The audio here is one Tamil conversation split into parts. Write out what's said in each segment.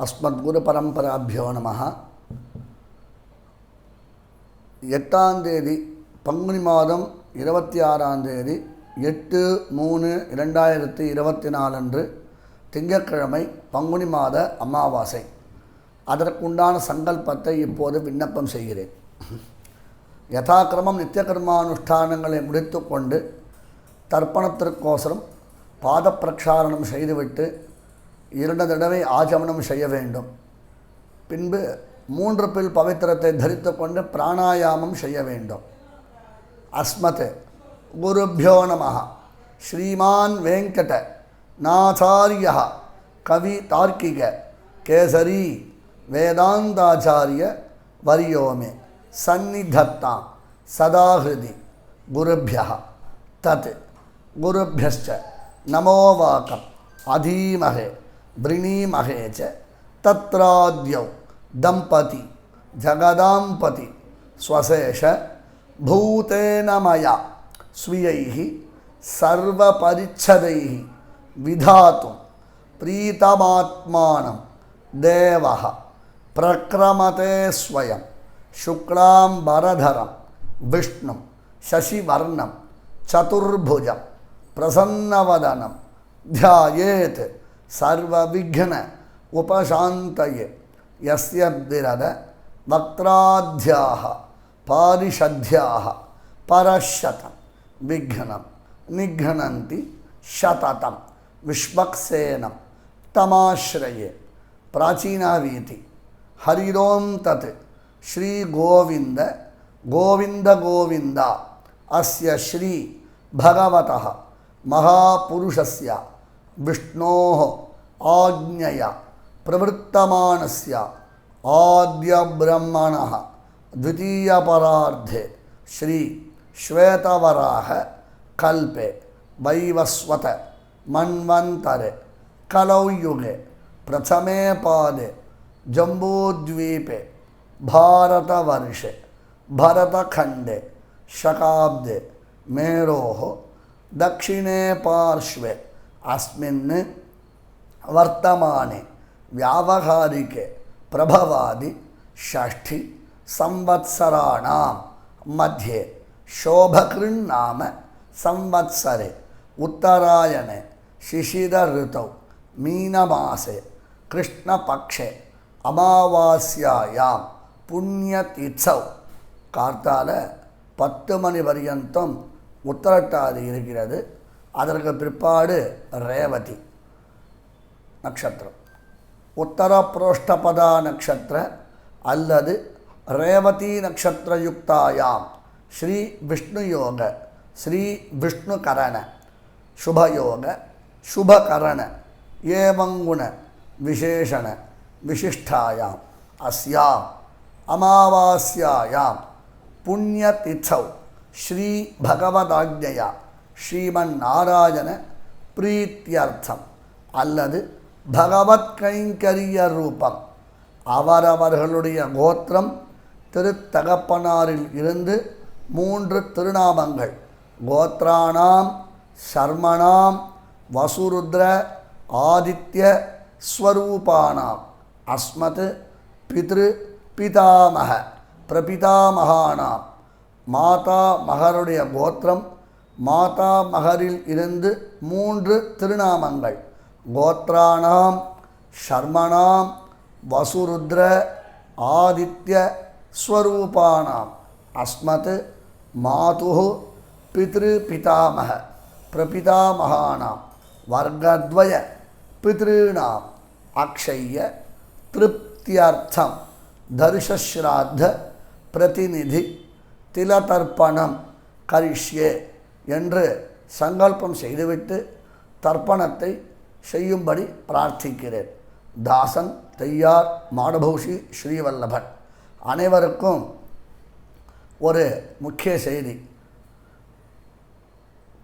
அஸ்மத்குரு பரம்பராபியோ நம எட்டாந்தேதி பங்குனி மாதம் இருபத்தி ஆறாம் தேதி எட்டு மூணு இரண்டாயிரத்தி இருபத்தி நாலு அன்று திங்கட்கிழமை பங்குனி மாத அமாவாசை. அதற்குண்டான சங்கல்பத்தை இப்போது விண்ணப்பம் செய்கிறேன். யதாக்கிரமம் நித்தியகர்மானுஷ்டானங்களை முடித்துக்கொண்டு தர்ப்பணத்திற்கோசரம் பாத பிரக்ஷாரணம் செய்துவிட்டு இரண்டு தடவை ஆஜமனம் செய்ய வேண்டும். பின்பு மூன்று பில் பவித்திரத்தை தரித்து கொண்டு பிராணாயாமம் செய்ய வேண்டும். அஸ்மத் குருபியோ நம ஸ்ரீமான் வெங்கட நாச்சாரிய. கவி தார்க்கிக. கேசரி வேதாந்தாச்சாரிய வரியோமே. சந்நிதத்தாம் சதாஹிருதி. குருபிய தத். குருபியச்ச நமோ வாக்கம். அதீமகே वृणीमहे च दंपति दम्पति स्वशेष भूतेन मया, स्वीय सर्वपरिच्छदैः विधा प्रीतमात्मा देव प्रक्रमते स्वयं शुक्लांबरधर विष्णु शशिवर्ण, चतुर्भुज प्रसन्नवदनम ध्यात सर्वविघ्न उपशान्तये यस्य विरद वक्त्राध्याः पारिषद्याः परशतं विघ्नं निघ्नन्ति शततं विश्वक्सेनं तमाश्रये प्राचीनावीति हरिरों तत् श्रीगोविन्द गोविन्दगोविन्द अस्य श्री भगवतः महापुरुषस्य विष्णोः आज्ञया, प्रवृत्तमानस्य आद्यब्रह्मणः द्वितीयपरार्धे, श्री श्वेतवराह, कल्पे, वैवस्वत, मन्वन्तरे कलौ युगे प्रथमे पादे, जम्बूद्वीपे, भारतवर्षे, भरतखण्डे शकाब्दे मेरोः दक्षिणे पार्श्वे अस्मिन् वर्तमाने व्यावहारिके प्रभवादि षष्ठि संवत्सराणां मध्ये शोभकृन्नाम संवत्सरे उत्तरायणे शिशिरऋतौ मीनमासे कृष्णपक्षे அமாவாஸ்யாயாம் புண்ணிய தீட்சவ் கார்த்தால பத்து மணி பர்யந்தம் உத்தரட்டாதி இருக்கிறது அதற்கு பிற்பாடு ரேவதி நட்சத்திரம். உத்தர புரோஷ்டபதா நட்சத்திர அல்லது ரேவதி நட்சத்திரயுக்தாயாம். ஸ்ரீ விஷ்ணு யோக ஸ்ரீ விஷ்ணு கரண சுபயோக சுபகரண ஏமங்குண விசேஷண விசிஷ்டாயாம் அஸ்யாம் அமாவாஸ்யாயாம் புண்ணியதிथौ ஸ்ரீ பகவதாஜயா ஸ்ரீமன் நாராயண பிரீத்தியர்த்தம் அல்லது பகவத் கைங்கரிய ரூபம். அவரவர்களுடைய கோத்திரம் திருத்தகப்பனாரில் இருந்து மூன்று திருநாமங்கள். கோத்ராணாம் சர்மணாம் வசுருத்ர ஆதித்ய ஸ்வரூபானாம். அஸ்மத் பித்ரு பிதாமக பிரபிதாமகானாம். மாதா மகருடைய கோத்திரம் மாதா மகரில் இருந்து மூன்று திருநாமங்கள். கோத்ராணாம் ஷர்மணாம் வசுருத்ர ஆதித்ய ஸ்வரூபானாம். அஸ்மத் மாது பித்ரு பிதாமக பிரபிதாமகானாம் வர்க்கத்வய பித்ருணாம் அக்ஷய திருப்தியர்த்தம். தர்ஷஸ்ராத்த பிரதிநிதி திலதர்ப்பணம். கரிஷ்யே என்று சங்கல்பம் செய்துவிட்டு தர்ப்பணத்தை செய்யும்படி பிரார்த்திக்கிறேன். தாசன் தையார் மாடபூஷி ஸ்ரீவல்லபன் அனைவருக்கும் ஒரு முக்கிய செய்தி.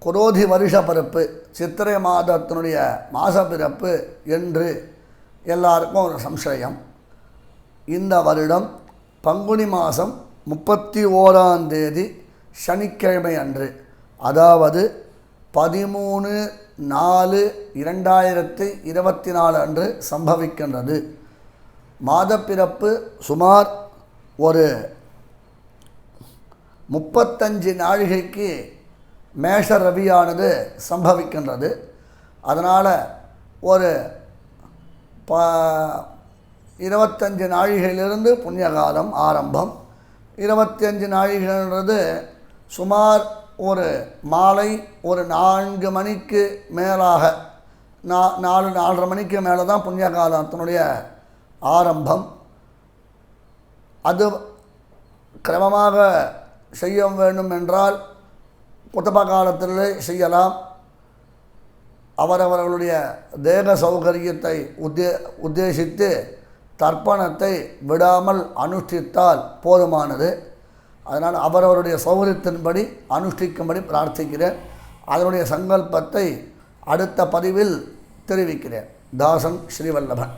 குரோதி வருஷ பிறப்பு சித்திரை மாதத்தினுடைய மாத பிறப்பு என்று எல்லாருக்கும் ஒரு சம்சயம். இந்த வருடம் பங்குனி மாதம் முப்பத்தி ஓராம் தேதி சனிக்கிழமை அன்று. அதாவது பதிமூணு நாலு இரண்டாயிரத்து இருபத்தி நாலு அன்று சம்பவிக்கின்றது. மாதப்பிறப்பு சுமார் ஒரு முப்பத்தஞ்சு நாழிகைக்கு மேஷ ரவியானது சம்பவிக்கின்றது. அதனால் ஒரு ப இருபத்தஞ்சு நாழிகையிலிருந்து புண்ணியகாலம் ஆரம்பம். இருபத்தஞ்சு நாழிகைன்றது சுமார் ஒரு மாலை ஒரு நான்கு மணிக்கு மேலாக நா நாலு நாலரை மணிக்கு மேலே தான் புண்ணிய காலத்தினுடைய ஆரம்பம். அது கிரமமாக செய்ய வேண்டும் என்றால் குத்தப காலத்தில் செய்யலாம். அவரவர்களுடைய தேக சௌகரியத்தை உத்தே உத்தேசித்து தர்ப்பணத்தை விடாமல் அனுஷ்டித்தால் போதுமானது. அதனால் அவரவருடைய சௌகரியத்தின்படி அனுஷ்டிக்கும்படி பிரார்த்திக்கிறேன். அதனுடைய சங்கல்பத்தை அடுத்த பதிவில் தெரிவிக்கிறேன். தாசன் ஸ்ரீவல்லபன்.